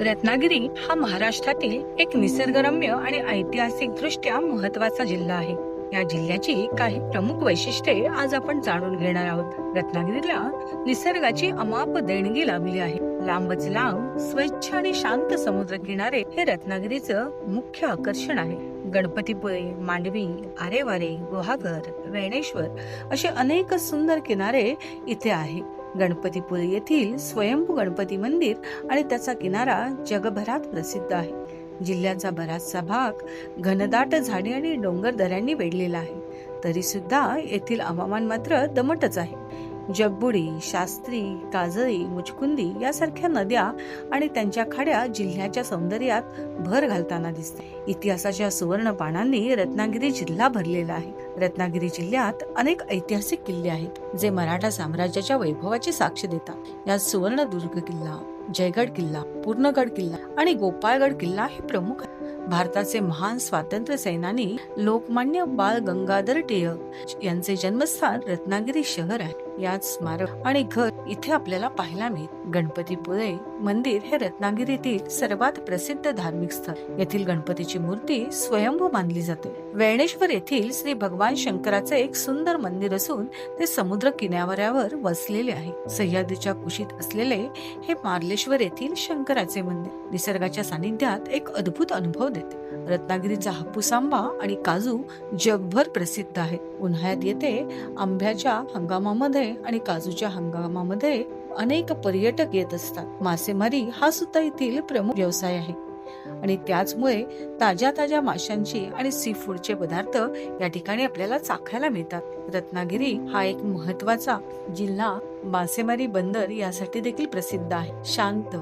रत्नागिरी हा महाराष्ट्रातील एक निसर्गरम्य आणि ऐतिहासिक दृष्ट्या महत्त्वाचा जिल्हा आहे. या जिल्ह्याची काही प्रमुख वैशिष्ट्ये आज आपण जाणून घेणार आहोत. रत्नागिरीला निसर्गाची अमाप देणगी लाभली आहे. लांबच लांब स्वच्छ आणि शांत समुद्र किनारे हे रत्नागिरीचं मुख्य आकर्षण आहे. गणपतीपुळे मांडवी आरेवारे गुहागर वेणेश्वर असे अनेक सुंदर किनारे इथे आहे. गणपतीपुळे येथील स्वयंभू गणपती मंदिर आणि त्याचा किनारा जगभरात प्रसिद्ध आहे. जिल्ह्याचा बराचसा भाग घनदाट झाडी आणि डोंगर दऱ्यांनी वेढलेला आहे. तरी सुद्धा येथील हवामान मात्र दमटच आहे. जगबुडी शास्त्री काजळी मुचकुंदी यासारख्या नद्या आणि त्यांच्या खाड्या जिल्ह्याच्या सौंदर्यात भर घालताना दिसते. इतिहासाच्या सुवर्ण पानांनी रत्नागिरी जिल्हा भरलेला आहे. रत्नागिरी जिल्ह्यात अनेक ऐतिहासिक किल्ले आहेत जे मराठा साम्राज्याच्या वैभवाची साक्ष देतात. यात सुवर्णदुर्ग किल्ला जयगड किल्ला पूर्णगड किल्ला आणि गोपाळगड किल्ला हे प्रमुख भारताचे महान स्वातंत्र्य सेनानी लोकमान्य बाळ गंगाधर टिळक यांचे जन्मस्थान रत्नागिरी शहर आहे. यात स्मारक आणि घर इथे आपल्याला पाहायला मिळत गणपतीपुळे मंदिर हे रत्नागिरीतील सर्वात प्रसिद्ध धार्मिक स्थळ. येथील गणपतीची मूर्ती स्वयंभू मानली जाते. वेळणेश्वर येथील श्री भगवान शंकराचे एक सुंदर मंदिर असून ते समुद्र किनाऱ्यावर वसलेले आहे. सह्याद्रीच्या कुशीत असलेले हे मार्लेश्वर येथील शंकराचे मंदिर. निसर्गाच्या सानिध्यात एक अद्भुत अनुभव देते. रत्नागिरीचा हापूस आंबा आणि काजू जगभर प्रसिद्ध आहे उन्हाळ्यात येथे आंब्याच्या हंगामामध्ये आणि काजूच्या हंगामामध्ये अनेक पर्यटक येत असतात. मासेमारी हा सुद्धा येथील प्रमुख व्यवसाय आहे. आणि त्याचमुळे ताज्या ताज्या माशांची आणि सी फूडचे पदार्थ या ठिकाणी आपल्याला चाखायला मिळतात. रत्नागिरी हा एक महत्त्वाचा जिल्हा. मासेमारी बंदर यासाठी देखील प्रसिद्ध आहे. शांत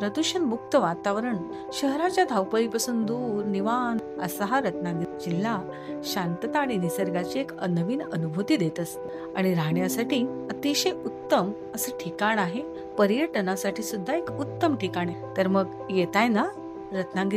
प्रदूषण मुक्त वातावरण शहराच्या धावपळीपासून दूर निवांत असा हा रत्नागिरी जिल्हा शांतता आणि निसर्गाची एक नवीन अनुभूती देत असते. आणि राहण्यासाठी अतिशय उत्तम असं ठिकाण आहे. पर्यटनासाठी सुद्धा एक उत्तम ठिकाण आहे. तर मग येत आहे ना रत्नागिरी?